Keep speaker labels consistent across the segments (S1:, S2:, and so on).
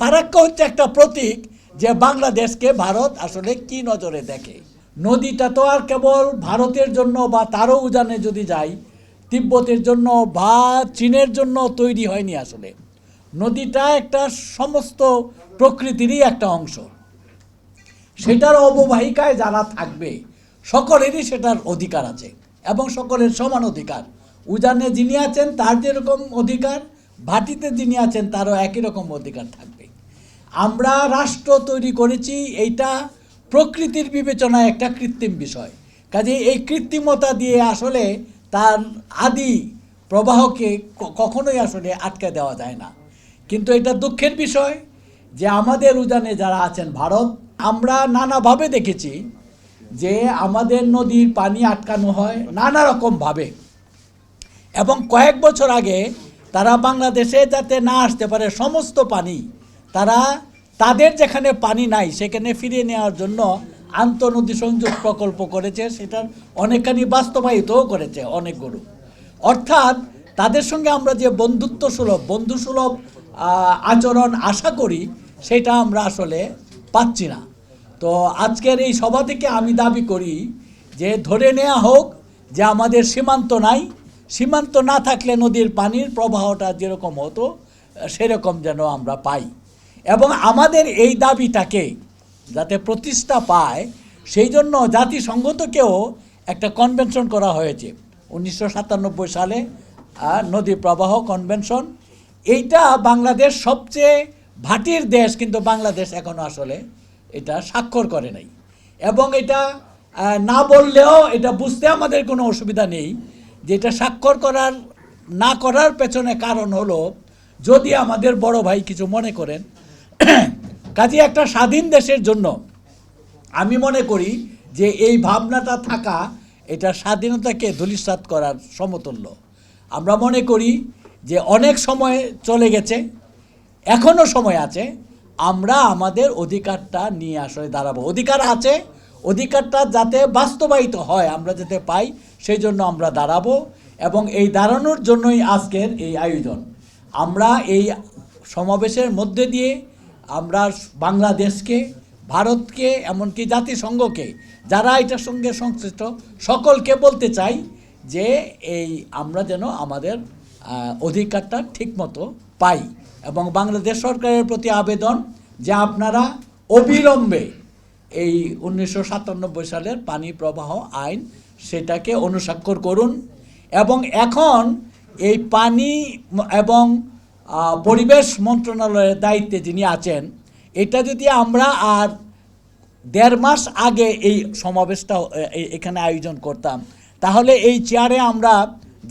S1: ফারাক্কা হচ্ছে একটা প্রতীক যে বাংলাদেশকে ভারত আসলে কি নজরে দেখে? নদীটা তো আর কেবল ভারতের জন্য বা তারও উজানে যদি যাই, তিব্বতের জন্য বা চীনের জন্য তৈরি হয়নি আসলে। নদীটা একটা সমস্ত প্রকৃতিরই একটা অংশ। সেটার অববাহিকায় যারা থাকবে, সকলেরই সেটার অধিকার আছে এবং সকলের সমান অধিকার। উজানে যিনি আছেন তার যেরকম অধিকার, ভাটিতে যিনি আছেন তারও একই রকম অধিকার থাকবে। আমরা রাষ্ট্র তৈরি করেছি, এইটা প্রকৃতির বিবেচনায় একটা কৃত্রিম বিষয়। কাজে এই কৃত্রিমতা দিয়ে আসলে তার আদি প্রবাহকে কখনোই আসলে আটকে দেওয়া যায় না। কিন্তু এটা দুঃখের বিষয় যে আমাদের উজানে যারা আছেন ভারত, আমরা নানাভাবে দেখেছি যে আমাদের নদীর পানি আটকানো হয় নানা রকমভাবে এবং কয়েক বছর আগে তারা বাংলাদেশে যাতে না আসতে পারে, সমস্ত পানি তারা তাদের যেখানে পানি নাই, সেখানে ফিরিয়ে নেওয়ার জন্য আন্তঃনদী সংযোগ প্রকল্প করেছে। সেটার অনেকখানি বাস্তবায়িতও করেছে অনেক অনেকগুলো। অর্থাৎ তাদের সঙ্গে আমরা যে বন্ধুত্ব সুলভ, বন্ধু সুলভ আচরণ আশা করি, সেটা আমরা আসলে পাচ্ছি না। তো আজকের এই সভা থেকে আমি দাবি করি যে ধরে নেওয়া হোক যে আমাদের সীমান্ত নাই, সীমান্ত না থাকলে নদীর পানির প্রবাহটা যেরকম হতো, সেরকম যেন আমরা পাই। এবং আমাদের এই দাবিটাকে যাতে প্রতিষ্ঠা পায়, সেই জন্য জাতিসংঘতকেও একটা কনভেনশন করা হয়েছে। উনিশশো সাতানব্বই সালে নদী প্রবাহ কনভেনশন এইটা বাংলাদেশ সবচেয়ে ভাটির দেশ, কিন্তু বাংলাদেশ এখনও আসলে এটা স্বাক্ষর করে নাই। এবং এটা না বললেও এটা বুঝতে আমাদের কোনো অসুবিধা নেই যে এটা স্বাক্ষর করার, না করার পেছনে কারণ হলো, যদি আমাদের বড় ভাই কিছু মনে করেন কাজে একটা স্বাধীন দেশের জন্য আমি মনে করি যে এই ভাবনাটা থাকা এটা স্বাধীনতাকে ধূলিসাৎ করার সমতুল্য। আমরা মনে করি যে অনেক সময় চলে গেছে এখনও সময় আছে, আমরা আমাদের অধিকারটা নিয়ে আসলে দাঁড়াবো। অধিকার আছে, অধিকারটা যাতে বাস্তবায়িত হয়, আমরা যাতে পাই সেই জন্য আমরা দাঁড়াবো এবং এই দাঁড়ানোর জন্যই আজকের এই আয়োজন। আমরা এই সমাবেশের মধ্যে দিয়ে আমরা বাংলাদেশকে, ভারতকে, এমনকি জাতিসংঘকে, যারা এটার সঙ্গে সংশ্লিষ্ট, সকলকে বলতে চাই যে এই আমরা যেন আমাদের অধিকারটা ঠিকমতো পাই এবং বাংলাদেশ সরকারের প্রতি আবেদন যে আপনারা অবিলম্বে এই উনিশশো সাতানব্বই সালের পানি প্রবাহ আইন সেটাকে অনুস্বাক্ষর করুন এবং এখন এই পানি এবং পরিবেশ মন্ত্রণালয়ের দায়িত্বে যিনি আছেন, এটা যদি আমরা আর দেড় মাস আগে এই সমাবেশটা এখানে আয়োজন করতাম, তাহলে এই চেয়ারে আমরা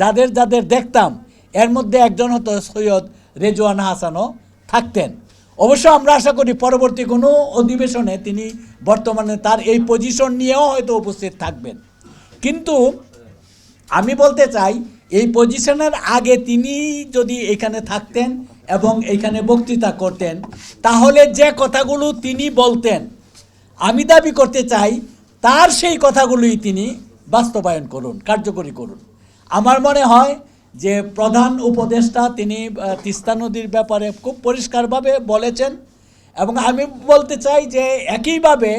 S1: যাদের যাদের দেখতাম, এর মধ্যে একজন হতো সৈয়দ রেজওয়ান হাসানও থাকতেন। অবশ্য আমরা আশা করি পরবর্তী কোনো অধিবেশনে তিনি বর্তমানে তার এই পজিশন নিয়েও হয়তো উপস্থিত থাকবেন। কিন্তু আমি বলতে চাই এই পজিশনের আগে তিনি যদি এখানে থাকতেন এবং এখানে বক্তৃতা করতেন, তাহলে যে কথাগুলো তিনি বলতেন, আমি দাবি করতে চাই, তার সেই কথাগুলোই তিনি বাস্তবায়ন করুন, কার্যকরী করুন। আমার মনে হয় যে প্রধান উপদেষ্টা তিনি তিস্তা নদীর ব্যাপারে খুব পরিষ্কারভাবে বলেছেন এবং আমি বলতে চাই যে একইভাবে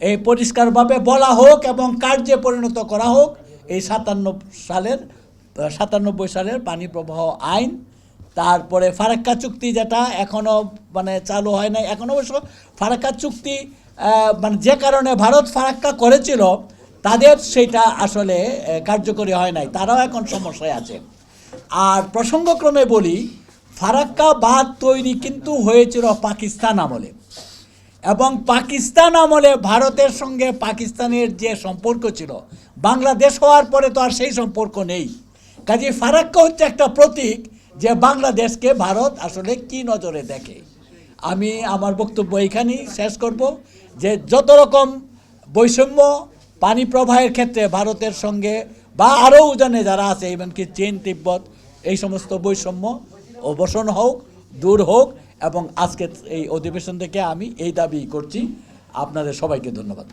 S1: এই পরিষ্কারভাবে বলা হোক এবং কার্যে পরিণত করা হোক, এই সাতান্ন সালের সাতানব্বই সালের পানি প্রবাহ আইন, তারপরে ফারাক্কা চুক্তি যেটা এখনও মানে চালু হয় নাই। এখন অবশ্য ফারাক্কা চুক্তি মানে যে কারণে ভারত ফারাক্কা করেছিল, তাদের সেটা আসলে কার্যকরী হয় নাই। তারাও এখন সমস্যায় আছে। আর প্রসঙ্গক্রমে বলি, ফারাক্কা বাঁধ তৈরি কিন্তু হয়েছিল পাকিস্তান আমলে। এবং পাকিস্তান আমলে ভারতের সঙ্গে পাকিস্তানের যে সম্পর্ক ছিল, বাংলাদেশ হওয়ার পরে তো আর সেই সম্পর্ক নেই। কাজে ফারাক্কা হচ্ছে একটা প্রতীক যে বাংলাদেশকে ভারত আসলে কি নজরে দেখে। আমি আমার বক্তব্য এখানেই শেষ করব যে যত রকম বৈষম্য পানি প্রবাহের ক্ষেত্রে ভারতের সঙ্গে বা আরও উজানে যারা আছে এমনকি চীন, তিব্বত, এই সমস্ত বৈষম্য অবসন হোক, দূর হোক, এবং আজকে এই অধিবেশন থেকে আমি এই দাবি করছি। আপনাদের সবাইকে ধন্যবাদ।